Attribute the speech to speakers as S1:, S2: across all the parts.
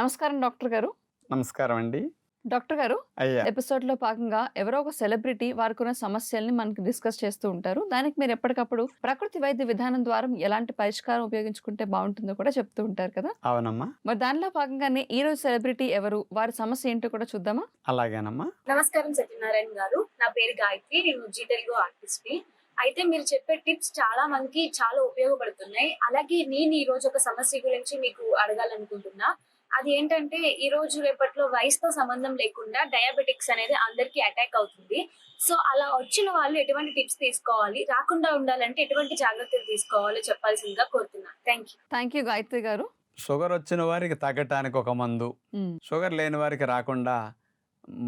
S1: నమస్కారం డాక్టర్ గారు.
S2: నమస్కారం అండి.
S1: డాక్టర్ గారు ఎపిసోడ్లో భాగంగా ఎవరో ఒక సెలబ్రిటీ వారికి ఉన్న సమస్యల్ని మనకి డిస్కస్ చేస్తూ ఉంటారు. దానికి మీరు ఎప్పటికప్పుడు ప్రకృతి వైద్య విధానం ద్వారా ఎలాంటి పరిష్కారం ఉపయోగించుకుంటే బాగుంటుందో కూడా చెప్తూ ఉంటారు కదా?
S2: అవునమ్మా.
S1: మరి దానిలో భాగంగానే ఈ రోజు సెలబ్రిటీ ఎవరు వారి సమస్య ఏంటో కూడా చూద్దామా?
S2: అలాగేనమ్మా.
S3: నమస్కారం సత్యనారాయణ గారు. నా పేరు గాయత్రి. నేను జీ తెలుగు ఆర్టిస్ట్. ని అయితే మీరు చెప్పే టిప్స్ చాలా మందికి చాలా ఉపయోగపడుతున్నాయి. అలాగే నేను ఈ రోజు ఒక సమస్య గురించి మీకు అడగాలనుకుంటున్నా. అది ఏంటంటే ఈ రోజు రేపట్లో వయసుతో సంబంధం లేకుండా డయాబెటిక్స్ అనేది అందరికీ అటాక్ అవుతుంది. సో అలా వచ్చిన వాళ్ళు ఎటువంటి టిప్స్ తీసుకోవాలి? రాకుండా ఉండాలంటే ఎటువంటి జాగ్రత్తలు తీసుకోవాలో చెప్పాల్సిందిగా కోరుతున్నా thank you
S1: thank you Gayatri garu.
S2: Sugar వచ్చిన వారికి తగ్గటానికి ఒక మందు. షుగర్ లేని వారికి రాకుండా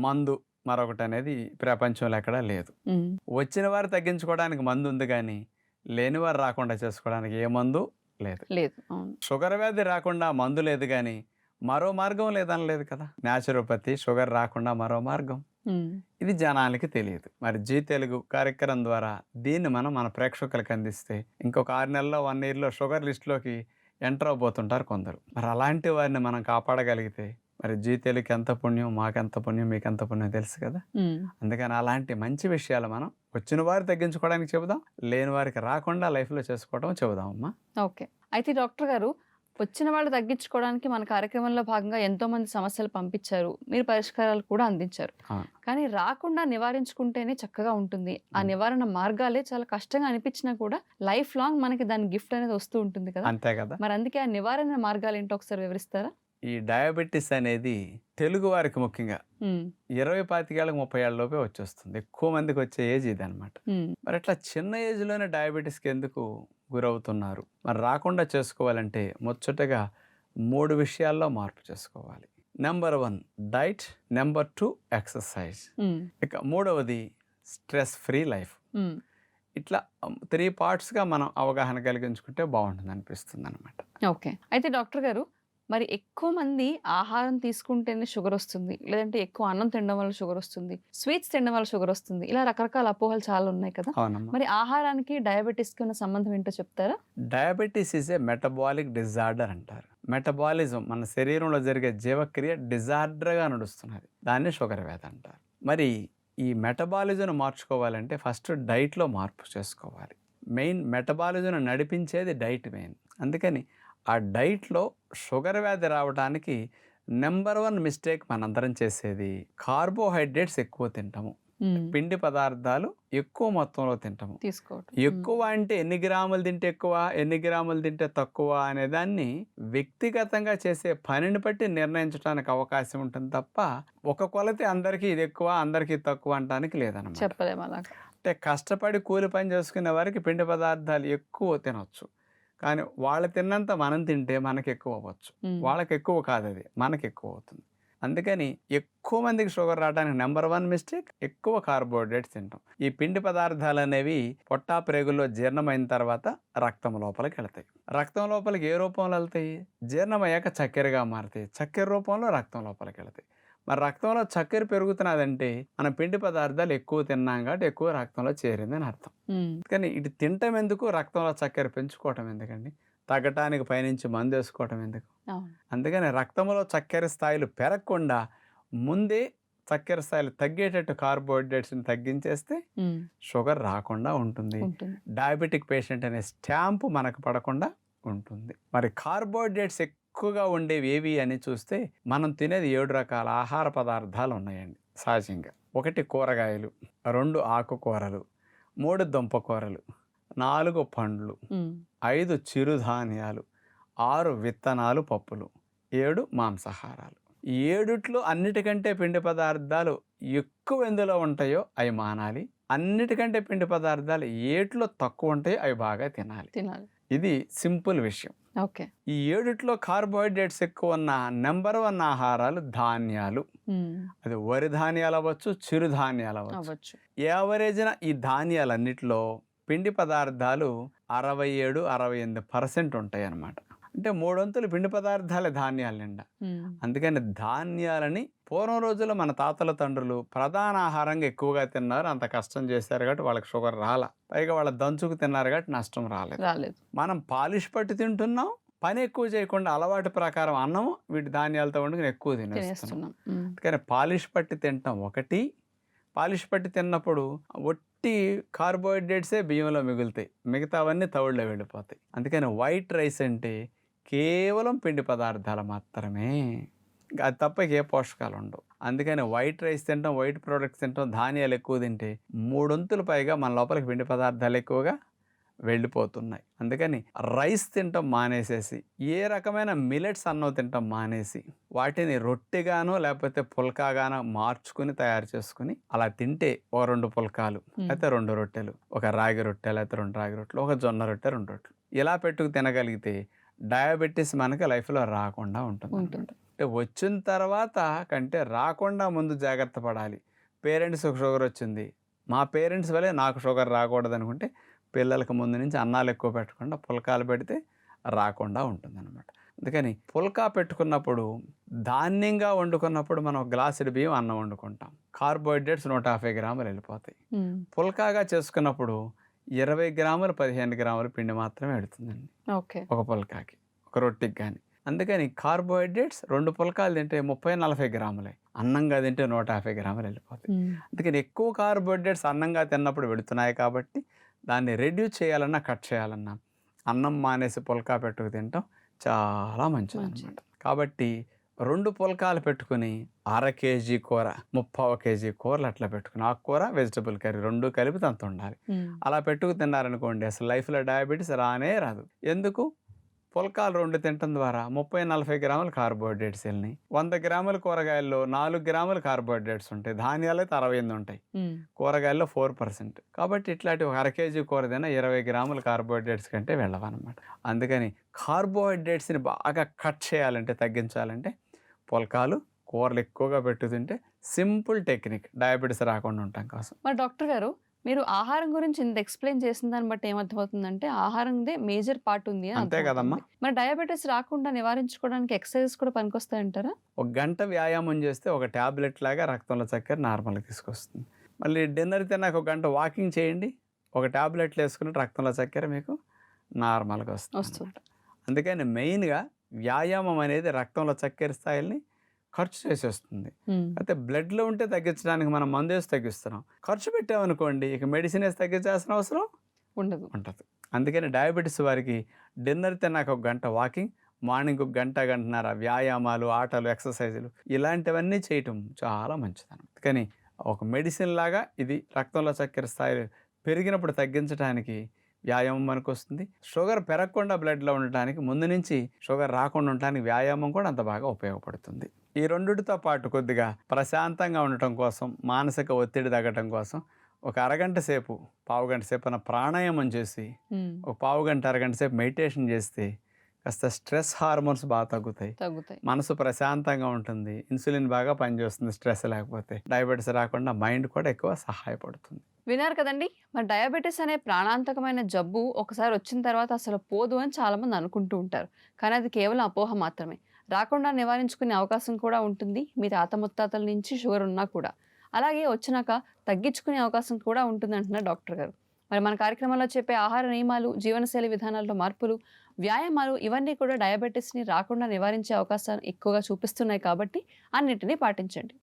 S2: మందు మరొకటి అనేది ప్రపంచంలో ఎక్కడా లేదు.
S1: ఉమ్,
S2: వచ్చిన వారు తగ్గించుకోవడానికి మందు ఉంది కానీ లేని వారు రాకుండా చేసుకోవడానికి ఏ మందు లేదు.
S1: లేదు. అవును.
S2: షుగర్ వ్యాధి రాకుండా మందు లేదు కానీ మరో మార్గం లేదనలేదు కదా. న్యాచురోపతి షుగర్ రాకుండా మరో మార్గం. ఇది జనాలకి తెలియదు. మరి జీ తెలుగు కార్యక్రమం ద్వారా దీన్ని మనం మన ప్రేక్షకులకు అందిస్తే ఇంకొక ఆరు నెలల్లో వన్ ఇయర్లో షుగర్ లిస్టులోకి ఎంటర్ అవబోతుంటారు కొందరు. మరి అలాంటి వారిని మనం కాపాడగలిగితే మరి జీ తెలుగుకి ఎంత పుణ్యం మాకెంత పుణ్యం మీకు ఎంత పుణ్యం తెలుసు కదా. అందుకని అలాంటి మంచి విషయాలు మనం వచ్చిన వారు తగ్గించుకోవడానికి చెబుదాం లేని వారికి రాకుండా లైఫ్లో చేసుకోవడం చెబుదాం అమ్మా.
S1: ఓకే. అయితే డాక్టర్ గారు వచ్చిన వాళ్ళు తగ్గించుకోవడానికి మన కార్యక్రమంలో భాగంగా ఎంతో మంది సమస్యలు పంపించారు మీరు పరిష్కారాలు కూడా అందించారు. కానీ రాకుండా నివారించుకుంటేనే చక్కగా ఉంటుంది ఆ. నివారణ మార్గాలే చాలా కష్టంగా అనిపించినా కూడా లైఫ్ లాంగ్ మనకి దాని గిఫ్ట్ అనేది వస్తూ ఉంటుంది కదా
S2: అంతే కదా
S1: మరి అందుకే ఆ నివారణ మార్గాలు ఏంటో ఒకసారి వివరిస్తారా
S2: ఈ డయాబెటీస్ అనేది తెలుగు వారికి ముఖ్యంగా. ఇరవై పాతికేళ్ళకి ముప్పై ఏళ్ళ లోపే వచ్చేస్తుంది ఎక్కువ మందికి వచ్చే ఏజ్ ఇది అనమాట. మరి అట్లా చిన్న ఏజ్లోనే డయాబెటీస్కి ఎందుకు గురవుతున్నారు. మరి రాకుండా చేసుకోవాలంటే ముచ్చటగా మూడు విషయాల్లో మార్పు చేసుకోవాలి. Number one diet. Number two exercise. ఇక మూడవది స్ట్రెస్ ఫ్రీ లైఫ్. ఇట్లా త్రీ పార్ట్స్గా మనం అవగాహన కలిగించుకుంటే బాగుంటుంది అనిపిస్తుంది అనమాట
S1: ఓకే. అయితే డాక్టర్ గారు మరి ఎక్కువ మంది ఆహారం తీసుకుంటేనే షుగర్ వస్తుంది. లేదంటే ఎక్కువ అన్నం తినడం వల్ల షుగర్ వస్తుంది. స్వీట్స్ తినడం వల్ల షుగర్ వస్తుంది. ఇలా రకరకాల అపోహలు చాలా ఉన్నాయి కదా. మరి ఆహారానికి డయాబెటీస్కి ఉన్న సంబంధం ఏంటో చెప్తారా?
S2: Diabetes is a metabolic disorder అంటారు. మెటబాలిజం మన శరీరంలో జరిగే జీవక్రియ డిజార్డర్గా నడుస్తున్నది. దాన్ని షుగర్ వ్యాధి అంటారు. మరి ఈ మెటబాలిజం మార్చుకోవాలంటే ఫస్ట్ డైట్లో మార్పు చేసుకోవాలి. మెయిన్ మెటబాలిజం నడిపించేది డైట్ మెయిన్. అందుకని ఆ డైట్లో షుగర్ వ్యాధి రావడానికి నెంబర్ వన్ మిస్టేక్ మనందరం చేసేది కార్బోహైడ్రేట్స్ ఎక్కువ తింటాము. పిండి పదార్థాలు ఎక్కువ మొత్తంలో తింటాము.
S1: తీసుకోవటం.
S2: ఎక్కువ అంటే ఎన్ని గ్రాములు తింటే ఎక్కువ ఎన్ని గ్రాములు తింటే తక్కువ అనే దాన్ని వ్యక్తిగతంగా చేసే పనిని బట్టి నిర్ణయించడానికి అవకాశం ఉంటుంది తప్ప ఒక కొలత అందరికీ ఇది ఎక్కువ అందరికీ తక్కువ అనడానికి లేదన్నమాట.
S1: చెప్పలేము అలా
S2: అంటే కష్టపడి కూలి పని చేసుకునే వారికి పిండి పదార్థాలు ఎక్కువ తినొచ్చు. కానీ వాళ్ళు తిన్నంత మనం తింటే మనకి ఎక్కువ అవ్వచ్చు. వాళ్ళకి ఎక్కువ కాదు అది మనకి ఎక్కువ అవుతుంది. అందుకని ఎక్కువ మందికి షుగర్ రావడానికి నెంబర్ వన్ మిస్టేక్ ఎక్కువ కార్బోహైడ్రేట్స్ తింటాం. ఈ పిండి పదార్థాలు అనేవి పొట్టా ప్రేగుల్లో జీర్ణమైన తర్వాత రక్తం లోపలికి వెళ్తాయి. రక్తం లోపలికి ఏ రూపంలో వెళ్తాయి? జీర్ణమయ్యాక చక్కెరగా మారుతాయి. చక్కెర రూపంలో రక్తం లోపలికి వెళ్తాయి. మరి రక్తంలో చక్కెర పెరుగుతున్నదంటే మన పిండి పదార్థాలు ఎక్కువ తిన్నాం కాబట్టి ఎక్కువ రక్తంలో చేరిందని అర్థం. కానీ ఇటు తినటం ఎందుకు? రక్తంలో చక్కెర పెంచుకోవటం ఎందుకండి? తగ్గటానికి పైనుంచి మందు వేసుకోవటం ఎందుకు? అందుకని రక్తంలో చక్కెర స్థాయిలు పెరగకుండా ముందే చక్కెర స్థాయిలు తగ్గేటట్టు కార్బోహైడ్రేట్స్ని తగ్గించేస్తే. షుగర్ రాకుండా ఉంటుంది.
S1: ఉంటుంది.
S2: డయాబెటిక్ పేషెంట్ అనే స్టాంపు మనకు పడకుండా ఉంటుంది. మరి కార్బోహైడ్రేట్స్ ఎక్కువగా ఉండేవి ఏవి అని చూస్తే మనం తినేది ఏడు రకాల ఆహార పదార్థాలు ఉన్నాయండి సహజంగా. ఒకటి కూరగాయలు రెండు ఆకుకూరలు మూడు దుంపకూరలు నాలుగు పండ్లు. ఐదు చిరుధాన్యాలు ఆరు విత్తనాలు పప్పులు ఏడు మాంసాహారాలు. ఏడుట్లో అన్నిటికంటే పిండి పదార్థాలు ఎక్కువ ఎందులో ఉంటాయో అవి మానాలి. అన్నిటికంటే పిండి పదార్థాలు ఏట్లో తక్కువ ఉంటాయో అవి బాగా తినాలి.
S1: తినాలి.
S2: ఇది సింపుల్ విషయం.
S1: ఓకే.
S2: ఈ ఏడిట్లో కార్బోహైడ్రేట్స్ ఎక్కువ ఉన్న నెంబర్ వన్ ఆహారాలు ధాన్యాలు. అది వరి ధాన్యాలు అవ్వచ్చు చిరుధాన్యాలు అవ్వచ్చు. యావరేజ్న ఈ ధాన్యాలన్నిటిలో పిండి పదార్థాలు అరవై ఏడు అరవై ఎనిమిది పర్సెంట్ ఉంటాయి అన్నమాట అంటే మూడొంతులు పిండి పదార్థాలే ధాన్యాల నిండా. అందుకని ధాన్యాలని పూర్వం రోజుల్లో మన తాతల తండ్రులు ప్రధాన ఆహారంగా ఎక్కువగా తిన్నారు. అంత కష్టం చేశారు కాబట్టి వాళ్ళకి షుగర్ రాల. పైగా వాళ్ళ దంచుకు తిన్నారు కాబట్టి నష్టం రాలేదు.
S1: రాలేదు.
S2: మనం పాలిష్ పట్టి తింటున్నాం. పని ఎక్కువ చేయకుండా అలవాటు ప్రకారం అన్నం వీటి ధాన్యాలతో వండుకుని ఎక్కువ తినేస్తున్నాం.
S1: తినేస్తున్నాం. ఉమ్.
S2: కానీ పాలిష్ పట్టి తింటాం ఒకటి. పాలిష్ పట్టి తిన్నప్పుడు ఒట్టి కార్బోహైడ్రేట్సే బియ్యంలో మిగులుతాయి. మిగతావన్నీ తవుడులో వెళ్ళిపోతాయి. అందుకని వైట్ రైస్ అంటే కేవలం పిండి పదార్థాలు మాత్రమే. అది తప్ప ఏ పోషకాలు ఉండవు. అందుకని వైట్ రైస్ తింటాం వైట్ ప్రోడక్ట్స్ తింటాం ధాన్యాలు ఎక్కువ తింటే మూడొంతులు పైగా మన లోపలికి పిండి పదార్థాలు ఎక్కువగా వెళ్ళిపోతున్నాయి. అందుకని రైస్ తింటాం మానేసేసి ఏ రకమైన మిలెట్స్ అన్నం తింటాం మానేసి వాటిని రొట్టెగానో లేకపోతే పుల్కాగానో మార్చుకుని తయారు చేసుకుని అలా తింటే ఓ రెండు పుల్కాలు. అయితే రెండు రొట్టెలు ఒక రాగి రొట్టె లేకపోతే రెండు రాగి రొట్టెలు ఒక జొన్న రొట్టె రెండు రొట్టెలు. ఇలా పెట్టుకు తినగలిగితే డయాబెటీస్ మనకి లైఫ్లో రాకుండా ఉంటుంది. అంటే వచ్చిన తర్వాత కంటే రాకుండా ముందు జాగ్రత్త పడాలి. పేరెంట్స్ షుగర్ వచ్చింది. మా పేరెంట్స్ వల్లే నాకు షుగర్ రాకూడదు అనుకుంటే పిల్లలకు ముందు నుంచి అన్నాలు ఎక్కువ పెట్టకుండా పుల్కాలు పెడితే రాకుండా ఉంటుంది అనమాట అందుకని పుల్కా పెట్టుకున్నప్పుడు ధాన్యంగా వండుకున్నప్పుడు మనం గ్లాసుడు బియ్యం అన్నం వండుకుంటాం. కార్బోహైడ్రేట్స్ నూట యాభై గ్రాములు వెళ్ళిపోతాయి. పుల్కాగా చేసుకున్నప్పుడు ఇరవై గ్రాములు పదిహేను గ్రాముల పిండి మాత్రమే పెడుతుందండి.
S1: ఓకే.
S2: ఒక పుల్కాకి ఒక రొట్టికి కానీ అందుకని కార్బోహైడ్రేట్స్ రెండు పుల్కాలు తింటే ముప్పై నలభై గ్రాములే. అన్నంగా తింటే నూట యాభై గ్రాములు వెళ్ళిపోతాయి. అందుకని ఎక్కువ కార్బోహైడ్రేట్స్ అన్నంగా తిన్నప్పుడు పెడుతున్నాయి కాబట్టి దాన్ని రెడ్యూస్ చేయాలన్నా కట్ చేయాలన్నా అన్నం మానేసి పుల్కా పెట్టుకు తింటాం. చాలా మంచిది
S1: మంచిది.
S2: అనమాట కాబట్టి రెండు పుల్కాలు పెట్టుకుని అర కేజీ కూర ముప్పావు కేజీ కూరలు అట్లా పెట్టుకుని ఆకుకూర వెజిటబుల్ కర్రీ రెండు కలిపి తంత ఉండాలి. అలా పెట్టుకు తిన్నారనుకోండి అసలు లైఫ్లో డయాబెటీస్ రానే రాదు. ఎందుకు? పుల్కాలు రెండు తినటం ద్వారా ముప్పై నలభై గ్రాములు కార్బోహైడ్రేట్స్ వెళ్ళినాయి. వంద గ్రాముల కూరగాయల్లో నాలుగు గ్రాములు కార్బోహైడ్రేట్స్ ఉంటాయి. ధాన్యాలు అయితే అరవై ఎనిమిది ఉంటాయి. కూరగాయల్లో ఫోర్ పర్సెంట్. కాబట్టి ఇట్లాంటి ఒక అర కేజీ కూర తిన ఇరవై గ్రాముల కార్బోహైడ్రేట్స్ కంటే వెళ్ళవన్నమాట. అందుకని కార్బోహైడ్రేట్స్ని బాగా కట్ చేయాలంటే తగ్గించాలంటే పుల్కాలు కూరలు ఎక్కువగా పెట్టు తింటే సింపుల్ టెక్నిక్ డయాబెటీస్ రాకుండా ఉంటాం కోసం.
S1: మరి డాక్టర్ గారు మీరు ఆహారం గురించి ఇంత ఎక్స్ప్లెయిన్ చేసిన దాన్ని బట్టి ఏమర్థమవుతుందంటే ఆహారందే మేజర్ పార్ట్ ఉంది
S2: అంతే. కదమ్మా.
S1: మరి డయాబెటీస్ రాకుండా నివారించుకోవడానికి ఎక్సర్సైజెస్ కూడా పనికొస్తాయంటారా
S2: ఒక గంట వ్యాయామం చేస్తే ఒక ట్యాబ్లెట్ లాగా రక్తంలో చక్కెర నార్మల్గా తీసుకొస్తుంది. మళ్ళీ డిన్నర్ తిన్నాక ఒక గంట వాకింగ్ చేయండి. ఒక ట్యాబ్లెట్లు వేసుకుని రక్తంలో చక్కెర మీకు నార్మల్గా వస్తుంది
S1: వస్తుంది.
S2: అందుకని మెయిన్గా వ్యాయామం అనేది రక్తంలో చక్కెర స్థాయిల్ని ఖర్చు చేసేస్తుంది. అయితే బ్లడ్లో ఉంటే తగ్గించడానికి మనం మందు వేసి తగ్గిస్తున్నాం. ఖర్చు పెట్టామనుకోండి ఇక మెడిసిన్ వేసి తగ్గించాల్సిన అవసరం
S1: ఉండదు.
S2: ఉంటుంది. అందుకని డయాబెటీస్ వారికి డిన్నర్ తిన్నాక ఒక గంట వాకింగ్ మార్నింగ్ ఒక గంట గంటన్నర వ్యాయామాలు ఆటలు ఎక్సర్సైజులు ఇలాంటివన్నీ చేయటం చాలా మంచిది అందుకని ఒక మెడిసిన్ లాగా ఇది రక్తంలో చక్కెర స్థాయి పెరిగినప్పుడు తగ్గించడానికి వ్యాయామం మనకు వస్తుంది షుగర్ పెరగకుండా బ్లడ్లో ఉండటానికి ముందు నుంచి షుగర్ రాకుండా ఉండటానికి వ్యాయామం కూడా అంత బాగా ఉపయోగపడుతుంది. ఈ రెండిటితో పాటు కొద్దిగా ప్రశాంతంగా ఉండటం కోసం మానసిక ఒత్తిడి తగ్గటం కోసం ఒక అరగంట సేపు పావు గంట సేపు అన్న ప్రాణాయామం చేసి. ఒక పావు గంట అరగంట సేపు మెడిటేషన్ చేస్తే కాస్త స్ట్రెస్ హార్మోన్స్ బాగా తగ్గుతాయి.
S1: తగ్గుతాయి.
S2: మనసు ప్రశాంతంగా ఉంటుంది. ఇన్సులిన్ బాగా పనిచేస్తుంది స్ట్రెస్ లేకపోతే. డయాబెటీస్ రాకుండా మైండ్ కూడా ఎక్కువ సహాయపడుతుంది.
S1: విన్నారు కదండి. మరి డయాబెటీస్ అనే ప్రాణాంతకమైన జబ్బు ఒకసారి వచ్చిన తర్వాత అసలు పోదు అని చాలామంది అనుకుంటూ ఉంటారు. కానీ అది కేవలం అపోహ మాత్రమే. రాకుండా నివారించుకునే అవకాశం కూడా ఉంటుంది. మీ తాత ముత్తాతల నుంచి షుగర్ ఉన్నా కూడా. అలాగే వచ్చినాక తగ్గించుకునే అవకాశం కూడా ఉంటుంది అంటున్నారు డాక్టర్ గారు. మరి మన కార్యక్రమంలో చెప్పే ఆహార నియమాలు జీవనశైలి విధానాల్లో మార్పులు వ్యాయామాలు ఇవన్నీ కూడా డయాబెటీస్ని రాకుండా నివారించే అవకాశాలు ఎక్కువగా చూపిస్తున్నాయి కాబట్టి అన్నిటినీ పాటించండి.